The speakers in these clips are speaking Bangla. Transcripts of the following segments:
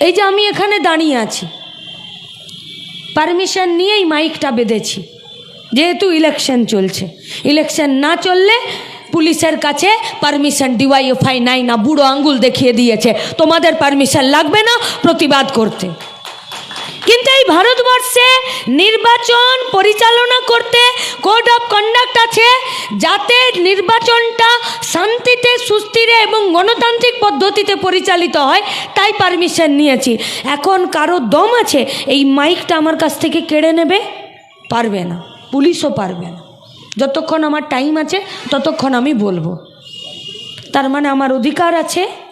এই যে আমি এখানে দাঁড়িয়ে আছি। পারমিশন নিয়েই মাইকটা বেঁধেছি। যেহেতু ইলেকশন চলছে। ইলেকশন না চললে পুলিশের কাছে পারমিশন ডিওয়াইএফআই নাই না বুড়ো আঙ্গুল দেখিয়ে দিয়েছে। তোমাদের পারমিশন লাগবে না প্রতিবাদ করতে। কিন্তু এই ভারতবর্ষে নির্বাচন পরিচালনা করতে কোড অফ কন্ডাক্ট আছে, যাতে নির্বাচনটা শান্তিতে, সুস্থিরে এবং গণতান্ত্রিক পদ্ধতিতে পরিচালিত হয়, তাই পারমিশন নিয়েছি। এখন কারও দম আছে, এই মাইকটা আমার কাছ থেকে কেড়ে নেবে? পারবে না। পুলিশও পারবে না। যতক্ষণ আমার টাইম আছে, ততক্ষণ আমি বলব। তার মানে আমার অধিকার আছে।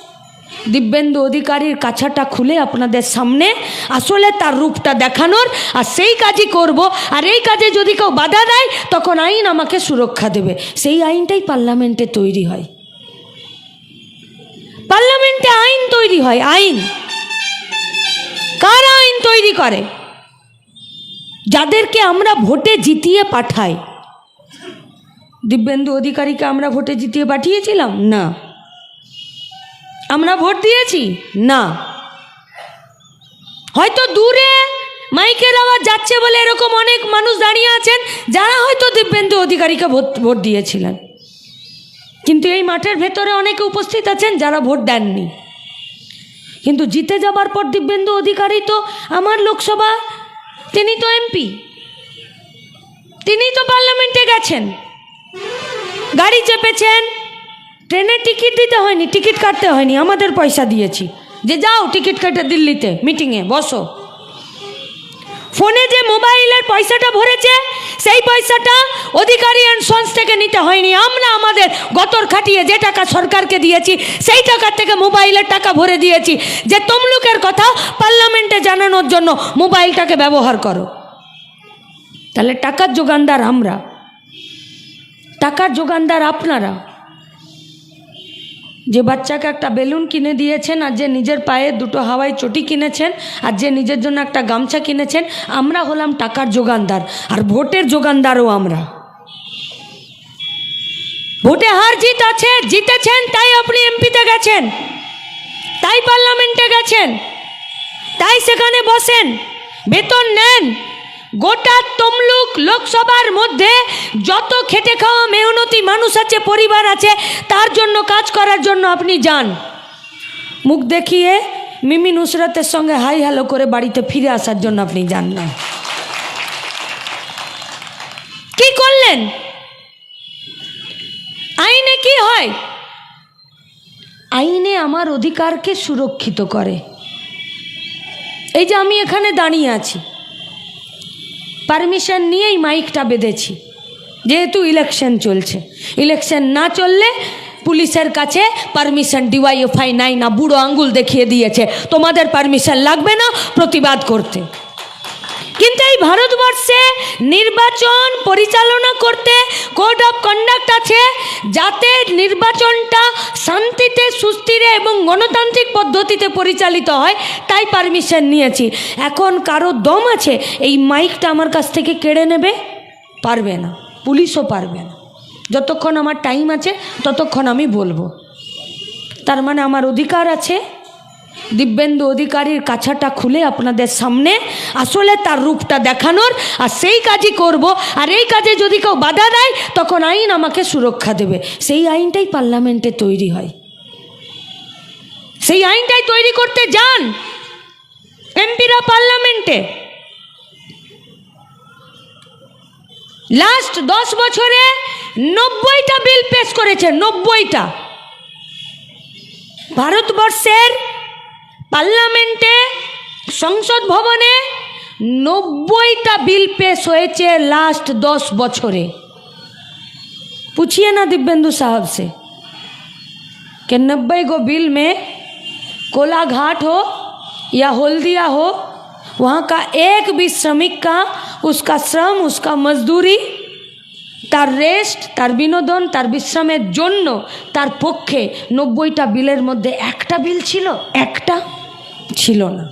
দিব্যেন্দু অধিকারীর কাছাটা খুলে আপনাদের সামনে আসলে তার রূপটা দেখানোর, আর সেই কাজই করব। আর এই কাজে যদি কেউ বাধা দেয়, তখন আইন আমাকে সুরক্ষা দেবে। সেই আইনটাই পার্লামেন্টে তৈরি হয়। পার্লামেন্টে আইন তৈরি হয়। আইন। কার আইন তৈরি করে? যাদেরকে আমরা ভোটে জিতিয়ে পাঠাই। দিব্যেন্দু অধিকারীকে আমরা ভোটে জিতিয়ে পাঠিয়েছিলাম? না। আমরা ভোট দিয়েছি? না। হয়তো দূরে মাইকের আওয়াজ যাচ্ছে বলে এরকম অনেক মানুষ দাঁড়িয়ে আছেন যারা হয়তো দিব্যেন্দু অধিকারীকে ভোট ভোট দিয়েছিলেন। কিন্তু এই মাঠের ভেতরে অনেকে উপস্থিত আছেন যারা ভোট দেননি। কিন্তু জিতে যাবার পর দিব্যেন্দু অধিকারী তো আমার লোকসভা তিনি তো এমপি। তিনি তো পার্লামেন্টে গেছেন। গাড়ি চেপেছেন ট্রেনের টিকিট দিতে হয়নি, টিকিট কাটতে হয়নি, আমাদের পয়সা দিয়েছি। যে যাও, টিকিট কেটে দিল্লিতে মিটিংয়ে বসো। ফোনে যে মোবাইলের পয়সাটা ভরেছে, সেই পয়সাটা অধিকারী অ্যান্ড সন্স থেকে নিতে হয়নি। আমরা আমাদের গতর খাটিয়ে যে টাকা সরকারকে দিয়েছি, সেই টাকার থেকে মোবাইলের টাকা ভরে দিয়েছি। যে তমলুকের কথা পার্লামেন্টে জানানোর জন্য মোবাইলটাকে ব্যবহার করো। তাহলে টাকার যোগানদার আমরা। টাকার যোগানদার আপনারা। যে বাচ্চাকে একটা বেলুন কিনে দিয়েছেন আর যে নিজের পায়ে দুটো হাওয়াই চটি কিনেছেন আর যে নিজের জন্য একটা গামছা কিনেছেন, আমরা হলাম টাকার যোগানদার আর ভোটের যোগানদারও আমরা। ভোটে হার জিত আছে জিতেছেন, তাই আপনি এমপিতে গেছেন, তাই পার্লামেন্টে গেছেন, তাই সেখানে বসেন, বেতন নেন। গোটা তমলুক লোকসভার মধ্যে যত খেটে খাওয়া মেহনতি মানুষ আছে, পরিবার আছে, তার জন্য, কাজ করার জন্য আপনি যান। মুখ দেখিয়ে মিমি নুসরাতের সঙ্গে হাই হ্যালো করে বাড়িতে ফিরে আসার জন্য আপনি যান না। কি করলেন? আইনে কি হয়? আইনে আমার অধিকারকে সুরক্ষিত করে। এই যে আমি এখানে দাঁড়িয়ে আছি। পারমিশন নিয়েই মাইকটা বেঁধেছি। যেহেতু ইলেকশন চলছে। ইলেকশন না চললে পুলিশের কাছে পারমিশন ডিওয়াইএফআই নাই না বুড়ো আঙ্গুল দেখিয়ে দিয়েছে। তোমাদের পারমিশন লাগবে না প্রতিবাদ করতে। কিন্তু এই ভারতবর্ষে নির্বাচন পরিচালনা করতে কোড অফ কন্ডাক্ট আছে, যাতে নির্বাচনটা শান্তিতে, সুস্থিরে এবং গণতান্ত্রিক পদ্ধতিতে পরিচালিত হয়, তাই পারমিশন নিয়েছি। এখন কারও দম আছে, এই মাইকটা আমার কাছ থেকে কেড়ে নেবে? পারবে না, পুলিশও পারবে না। যতক্ষণ আমার টাইম আছে, ততক্ষণ আমি বলব। তার মানে আমার অধিকার আছে দিব্যেন্দু অধিকারীর কাছাটা খুলে আপনাদের সামনে আসলে তার রূপটা দেখানোর, আর সেই কাজই করব। আর এই কাজে যদি কেউ বাধা দেয়, তখন আইন আমাকে সুরক্ষা দেবে। সেই আইনটাই পার্লামেন্টে তৈরি হয়। সেই আইনটাই তৈরি করতে যান এমপিরা পার্লামেন্টে। লাস্ট দশ বছরে নব্বইটা বিল পেশ করেছে, নব্বইটা। ভারতবর্ষের পার্লামেন্টে সংসদ ভবনে নব্বইটা বিল পেশ হয়েছে लास्ट दस बछरे पूछिए ना दिव्येंदु साहब से कि नब्बे गो बिल में कोलाघाट हो या हल्दिया हो वहाँ का एक भी श्रमिक का उसका श्रम उसका मजदूरी তার রেস্ট তার বিনোদন তার বিশ্রামের জন্য তার পক্ষে নব্বইটা বিলের মধ্যে একটা বিল ছিল একটা ছিল না।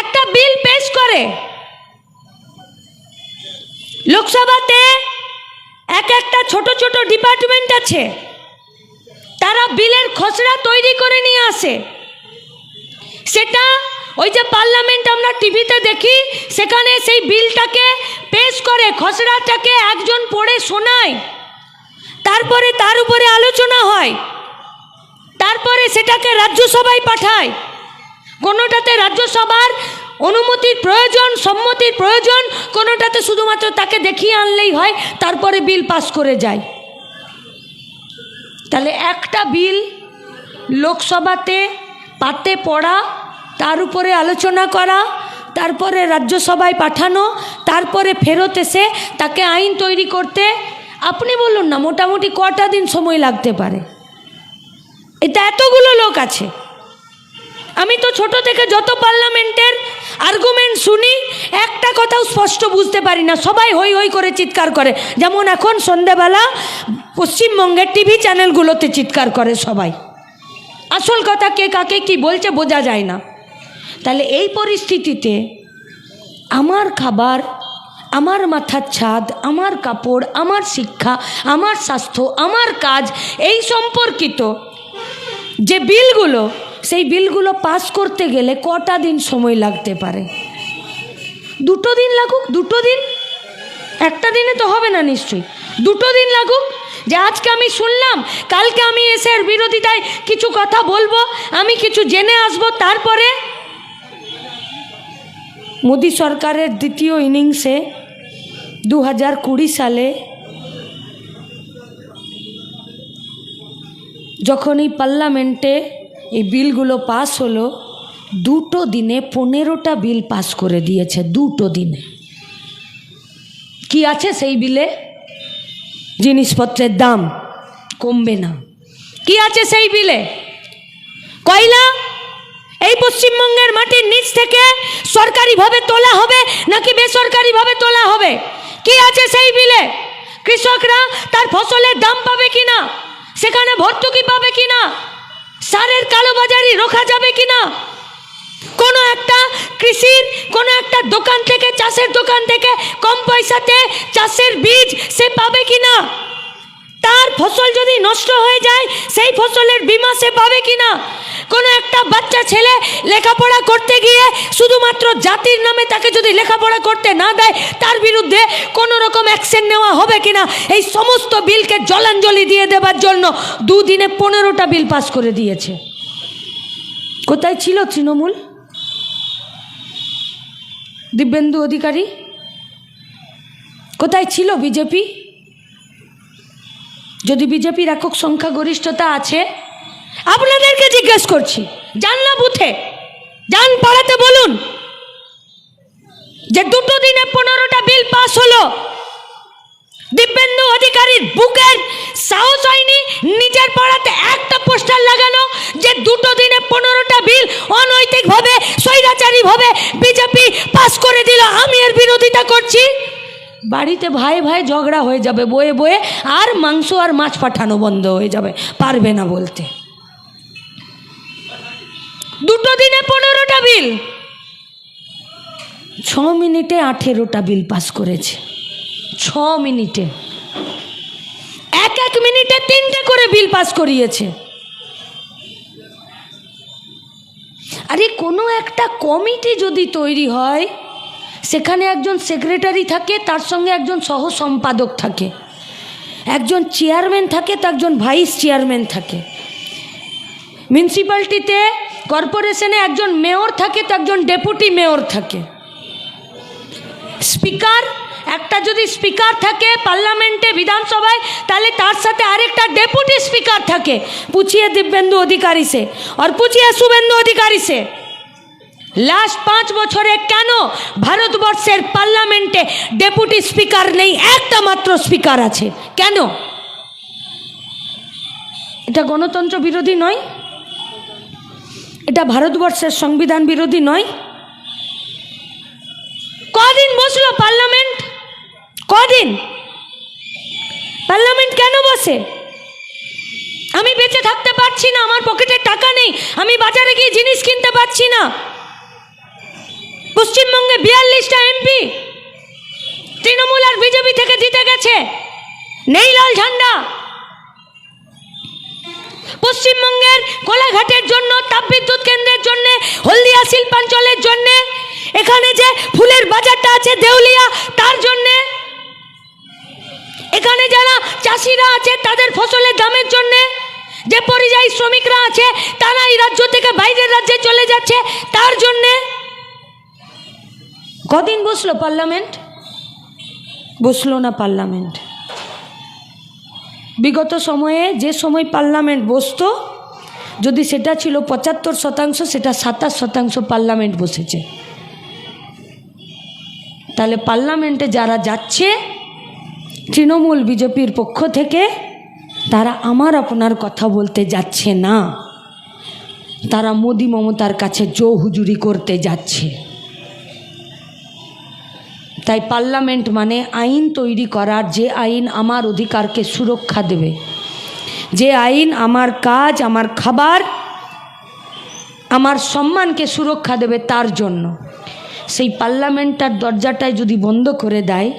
একটা বিল পেশ করে লোকসভাতে এক একটা ছোট ছোট ডিপার্টমেন্ট আছে, তারা বিলের খসড়া তৈরি করে নিয়ে আসে। সেটা ওই যে পার্লামেন্ট আমরা টিভিতে দেখি, সেখানে সেই বিলটাকে পেশ করে, খসড়াটাকে একজন পড়ে শোনায়। তারপরে তার উপরে আলোচনা হয়। তারপরে সেটাকে রাজ্যসভায় পাঠায়। কোনোটাতে রাজ্যসভার অনুমতির প্রয়োজন, সম্মতির প্রয়োজন, কোনোটাতে শুধুমাত্র তাকে দেখিয়ে আনলেই হয়, তারপরে বিল পাস করে যায়। তাহলে একটা বিল লোকসভাতে পাতে পড়া, তার উপরে আলোচনা করা, তারপরে রাজ্যসভায় পাঠানো, তারপরে ফেরত এসে তাকে আইন তৈরি করতে, আপনি বলুন না, মোটামুটি কটা দিন সময় লাগতে পারে? এটা এতগুলো লোক আছে। আমি তো ছোট থেকে যত পার্লামেন্টের আর্গুমেন্ট শুনি, একটা কথাও স্পষ্ট বুঝতে পারি না। সবাই হই হই করে চিৎকার করে। যেমন এখন সন্ধেবেলা পশ্চিমবঙ্গের টিভি চ্যানেলগুলোতে চিৎকার করে সবাই। আসল কথা কে কাকে কি বলছে বোঝা যায় না। তাহলে এই পরিস্থিতিতে আমার খাবার, আমার মাথার ছাদ, আমার কাপড়, আমার শিক্ষা, আমার স্বাস্থ্য, আমার কাজ, এই সম্পর্কিত যে বিলগুলো, সেই বিলগুলো পাস করতে গেলে কটা দিন সময় লাগতে পারে? দুটো দিন লাগুক, দুটো দিন? একটা দিনে তো হবে না নিশ্চয়ই। দুটো দিন লাগুক। যে আজকে আমি শুনলাম, কালকে আমি এসে বিরোধিতায় কিছু কথা বলব, আমি কিছু জেনে আসব, তারপরে? মোদী সরকারের দ্বিতীয় ইনিংসে দু হাজার কুড়ি সালে যখন এই পার্লামেন্টে এই বিলগুলো পাস হলো, দুটো দিনে পনেরোটা বিল পাস করে দিয়েছে, দুটো দিনে। কি আছে সেই বিলে? জিনিসপত্রের দাম কমবে না। কি আছে সেই বিলে? কয়লা? এই পশ্চিমবঙ্গের মাটির নিচ থেকে সরকারিভাবে তোলা হবে নাকি বেসরকারিভাবে তোলা হবে? কি আছে সেই বিলে? কৃষকরা তার ফসলের দাম পাবে কিনা? সেখানে ভর্তুকি পাবে কিনা? সারের কালোবাজারি রোখা যাবে কিনা? কোনো একটা কৃষির, কোনো একটা দোকান থেকে, চাষের দোকান থেকে কম পয়সাতে চাষের বীজ সে পাবে কিনা? তার ফসল যদি নষ্ট হয়ে যায়, সেই ফসলের বিমা সে পাবে কিনা? কোনো একটা বাচ্চা ছেলে লেখাপড়া করতে গিয়ে শুধুমাত্র জাতির নামে তাকে যদি লেখাপড়া করতে না দেয়, তার বিরুদ্ধে কোনো রকম অ্যাকশন নেওয়া হবে কিনা? এই সমস্ত বিলকে জলাঞ্জলি দিয়ে দেবার জন্য দুদিনে পনেরোটা বিল পাস করে দিয়েছে। কোথায় ছিল তৃণমূল? দিব্যেন্দু অধিকারী? কোথায় ছিল বিজেপি? যদি বিজেপির একক সংখ্যাগরিষ্ঠতা আছে, আপনাদেরকে জিজ্ঞেস করছি, যান না বুথে, যান পাড়াতে বলুন যে দুটো দিনে পনেরোটা বিল পাস হলো। দিব্যেন্দু অধিকারীর বুকের সাহস হয়নি নিজের পাড়াতে একটা পোস্টার লাগানো যে দুটো দিনে পনেরোটা বিল অনৈতিকভাবে, স্বৈরাচারীভাবে বিজেপি পাস করে দিল। আমি এর বিরোধিতা করছি। বাড়িতে ভাই ভাই ঝগড়া হয়ে যাবে, বয়ে বয়ে আর মাংস আর মাছ পাঠানো বন্ধ হয়ে যাবে, পারবে না বলতে। দুটো দিনে পনেরোটা বিল। ছ মিনিটে আঠেরোটা বিল পাস করেছে। ছ মিনিটে। এক এক মিনিটে তিনটে করে বিল পাস করিয়েছে। আরে কোনো একটা কমিটি যদি তৈরি হয় সেখানে একজন সেক্রেটারি থাকে, তার সঙ্গে একজন সহ সম্পাদক থাকে। একজন চেয়ারম্যান থাকে, তো একজন ভাইস চেয়ারম্যান থাকে। মিউনিসিপ্যালিটিতে কর্পোরেশনে একজন মেয়র থাকে, তো একজন ডেপুটি মেয়র থাকে। স্পিকার, একটা যদি স্পিকার থাকে পার্লামেন্টে, বিধানসভায়, তাহলে তার সাথে আরেকটা ডেপুটি স্পিকার থাকে। পুছিয়ে দিব্যেন্দু অধিকারী সে, আর পুছিয়ে শুভেন্দু অধিকারী সে। লাস্ট পাঁচ বছরে কেন ভারতবর্ষের পার্লামেন্টে ডেপুটি স্পিকার নেই? একটা মাত্র স্পিকার আছে। কেন? এটা গণতন্ত্র বিরোধী নয়। এটা ভারতবর্ষের সংবিধান বিরোধী নয়। কদিন বসল পার্লামেন্ট? কদিন? পার্লামেন্ট কেন বসে? আমি বেঁচে থাকতে পারছি না, আমার পকেটে টাকা নেই, আমি বাজারে গিয়ে জিনিস কিনতে পারছি না। পশ্চিমবঙ্গে বিয়াল্লিশটা এমপি, তৃণমূল আর বিজেপি থেকে জিতে গেছে। নেই লাল ঝান্ডা। পশ্চিমবঙ্গের কোলাঘাটের জন্য, তাপবিদ্যুৎ কেন্দ্রের জন্য, হলদিয়া শিল্পাঞ্চলের জন্য, এখানে যে ফুলের বাজারটা আছে দেউলিয়া, তার জন্যে। এখানে যারা চাষিরা আছে, তাদের ফসলের দামের জন্য। যে পরিযায়ী শ্রমিকরা আছে তারা এই রাজ্য থেকে বাইরের রাজ্যে চলে যাচ্ছে, তার জন্যে। কদিন বসল পার্লামেন্ট? বসল না পার্লামেন্ট। বিগত সময়ে যে সময় পার্লামেন্ট বসতো, যদি সেটা ছিল পঁচাত্তর শতাংশ, সেটা সাতাশ শতাংশ পার্লামেন্ট বসেছে। তাহলে পার্লামেন্টে যারা যাচ্ছে, তৃণমূল বিজেপির পক্ষ থেকে, তারা আমার আপনার কথা বলতে যাচ্ছে না। তারা মোদি মমতার কাছে জো হুজুরি করতে যাচ্ছে। তাই পার্লামেন্ট মানে আইন তৈরি করার যে আইন আমার অধিকারকে সুরক্ষা দেবে। যে আইন আমার কাজ, আমার খাবার, আমার সম্মানকে সুরক্ষা দেবে তার জন্য। সেই পার্লামেন্টটার দরজাটায় যদি বন্ধ করে দেয়,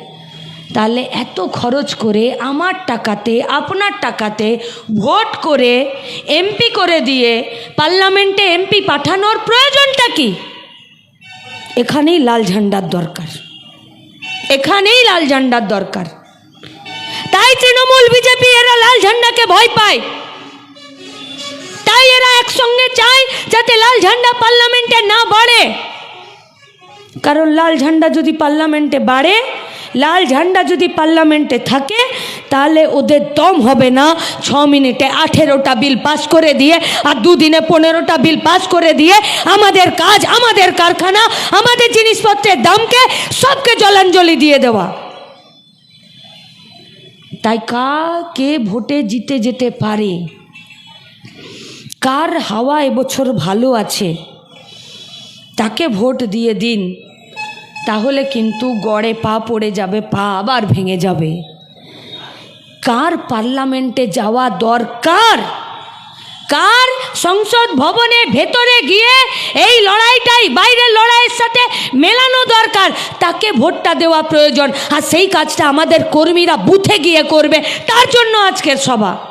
তাহলে এত খরচ করে আমার টাকাতে, আপনার টাকাতে ভোট করে, এমপি করে দিয়ে পার্লামেন্টে এমপি পাঠানোর প্রয়োজনটা কি? এখানেই লাল ঝান্ডার দরকার। এখানেই লাল ঝান্ডার দরকার। তাই তৃণমূল বিজেপি এরা লাল ঝান্ডাকে ভয় পায়। তাই এরা একসঙ্গে চায় যাতে লাল ঝান্ডা পার্লামেন্টে না বাড়ে। কারণ লাল ঝান্ডা যদি পার্লামেন্টে বাড়ে লাল ঝান্ডা যদি পার্লামেন্টে থাকে, তাহলে ওদের দম হবে না। ছ মিনিটে আঠেরোটা বিল পাস করে দিয়ে আর দুদিনে পনেরোটা বিল পাস করে দিয়ে আমাদের কাজ, আমাদের কারখানা, আমাদের জিনিসপত্রের দামকে সবকে জলাঞ্জলি দিয়ে দেওয়া। তাই কা কে ভোটে জিতে যেতে পারে? কার হাওয়া এবছর ভালো আছে? তাকে ভোট দিয়ে দিন। তাহলে কিন্তু গড়ে পা পড়ে যাবে, পা আবার ভেঙে যাবে। কার পার্লামেন্টে যাওয়া দরকার? কার সংসদ ভবনের ভেতরে গিয়ে এই লড়াইটাই, বাইরের লড়াইয়ের সাথে মেলানো দরকার? তাকে ভোটটা দেওয়া প্রয়োজন। আর সেই কাজটা আমাদের কর্মীরা বুথে গিয়ে করবে। তার জন্য আজকের সভা।